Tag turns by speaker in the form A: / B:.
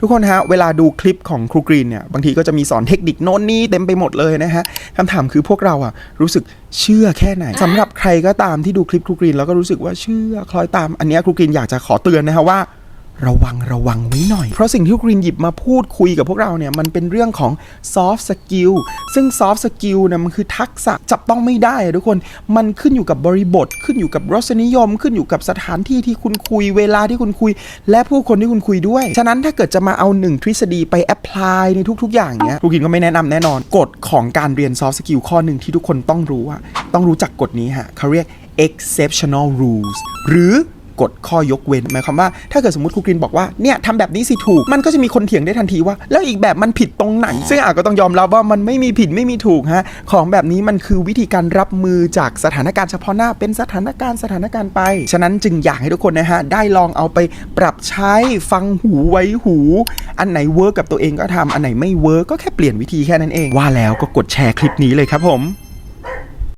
A: ทุกคนฮะ เวลาดูคลิปของครูกรีนเนี่ย บางทีก็จะมีสอนเทคนิคโน้นนี่เต็มไปหมดเลยนะฮะคำถามคือพวกเราอะรู้สึกเชื่อแค่ไหนสำหรับใครก็ตามที่ดูคลิปครูกรีนแล้วก็รู้สึกว่าเชื่อคล้อยตามอันเนี้ยครูกรีนอยากจะขอเตือนนะฮะว่า ระวังระวังไว้หน่อย เพราะสิ่งที่กรีนหยิบมาพูดคุยกับพวกเราเนี่ย มันเป็นเรื่องของ soft skill ซึ่ง soft skill เนี่ยมันคือทักษะจับต้องไม่ได้ทุกคนมันขึ้นอยู่กับบริบท ขึ้นอยู่กับรสนิยม ขึ้นอยู่กับสถานที่ที่คุณคุยเวลาที่คุณคุย และผู้คนที่คุณคุยด้วย ฉะนั้นถ้าเกิดจะมาเอาหนึ่งทฤษฎีไปแอพพลายในทุก ๆ อย่างเนี้ยครูกรีนก็ไม่แนะนำแน่นอนกฎของการเรียน soft skill ข้อหนึ่งที่ทุกคนต้องรู้อะต้องรู้จักกฎนี้ฮะเขาเรียก exceptional rules หรือ กฎข้อยกเว้นหมายความว่าถ้าเกิดสมมติครูกรีนบอกว่าเนี่ยทำแบบนี้สิถูก มันก็จะมีคนเถียงได้ทันทีว่า แล้วอีกแบบมันผิดตรงไหน ซึ่งอาจก็ต้องยอมรับว่ามันไม่มีผิดไม่มีถูกฮะของแบบนี้มันคือวิธีการรับมือจากสถานการณ์เฉพาะหน้าเป็นสถานการณ์สถานการณ์ไป ฉะนั้นจึงอยากให้ทุกคนนะฮะได้ลองเอาไปปรับใช้ฟังหูไว้หู อันไหนเวิร์กกับตัวเองก็ทำอันไหนไม่เวิร์กก็แค่เปลี่ยนวิธีแค่นั้นเองว่าแล้วก็กดแชร์คลิปนี้เลยครับผม